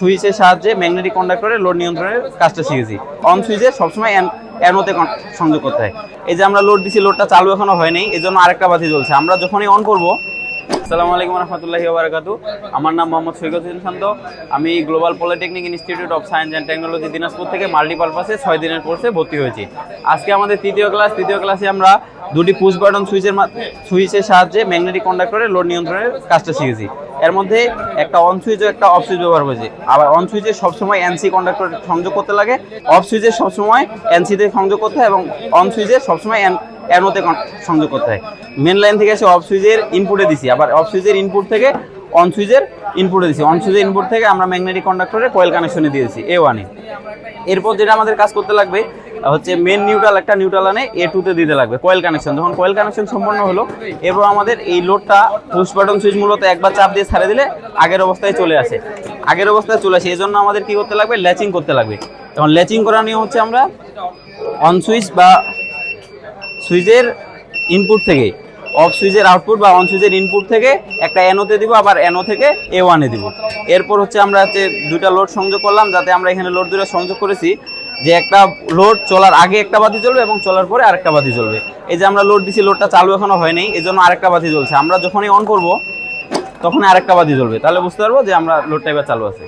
সুইচের সাহায্যে magnetic কন্ডাক্টরে load নিয়ন্ত্রণের কাজটা শিখেছি। অন সুইচে সবসময় অ্যানোতে সংযোগ করতে হয়। এই যে আমরা লোড দিছি লোডটা চালু এখনও হয়নি এই জন্য আরেকটা বাতি জ্বলছে। আমরা যখনই অন করব, আসসালামু আলাইকুম রহমতুল্লাহি বারাকাতু আমার নাম মোহাম্মদ সৈকত হোসেন শান্ত। আমি global polytechnic institute of science and technology Dinajpur থেকে মাল্টিপারপাসে ছয় দিনের কোর্সে ভর্তি হয়েছি। আজকে আমাদের তৃতীয় ক্লাস তৃতীয় ক্লাসে আমরা দুটি পুশ বাটন সুইচের সুইচের সাহায্যে ম্যাগনেটিক কন্ডাক্টরে লোড নিয়ন্ত্রণের কাজটা শিখেছি। এর মধ্যে একটা অন সুইচ একটা অফ সুইচ ব্যবহার করেছি। আবার অন সুইচে সবসময় এনসি কন্ডাক্টর সংযোগ করতে লাগে অফ সুইচে সবসময় এনসিতে সংযোগ করতে হয় এবং অন সুইচে সবসময় অ্যানোতে সংযোগ করতে হয়। মেন লাইন থেকে এসে অফ সুইচের ইনপুটে দিছি, আবার অফ সুইচের ইনপুট থেকে অন সুইচের ইনপুটে দিছি। অন সুইচের ইনপুট থেকে আমরা ম্যাগনেটিক কন্ডাক্টরে কয়েল কানেকশনে দিয়েছি এ ওয়ানে এরপর যেটা আমাদের কাজ করতে লাগবে হচ্ছে মেন নিউট্রাল একটা নিউট্রাল আনে এ টুতে দিতে লাগবে কয়েল কানেকশন যখন কয়েল কানেকশন সম্পন্ন হলো, এরপর আমাদের এই লোডটা পুশ বাটন সুইচ মূলত একবার চাপ দিয়ে ছাড়ে দিলে আগের অবস্থায় চলে আসে। আগের অবস্থায় চলে আসে এই জন্য আমাদের কি করতে লাগবে? ল্যাচিং করতে লাগবে। এবং ল্যাচিং করা নিয়ে হচ্ছে আমরা অন সুইচ বা সুইচের ইনপুট থেকে অফ সুইচের আউটপুট বা অন সুইচের ইনপুট থেকে একটা এনোতে দিব, আবার এনো থেকে এ ওয়ানে দিব। এরপর হচ্ছে আমরা হচ্ছে দুইটা লোড সংযোগ করলাম, যাতে আমরা এখানে লোড দুটো সংযোগ করেছি। যে একটা লোড চলার আগে একটা বাতি চলবে এবং চলার পরে আরেকটা বাতি চলবে এই যে আমরা লোড দিছি লোডটা চালু এখনও হয়নি এই জন্য আরেকটা বাতি চলছে আমরা যখনই অন করব তখন আরেকটা বাতি চলবে তাহলে বুঝতে পারব যে আমরা লোডটা এবার চালু আছে।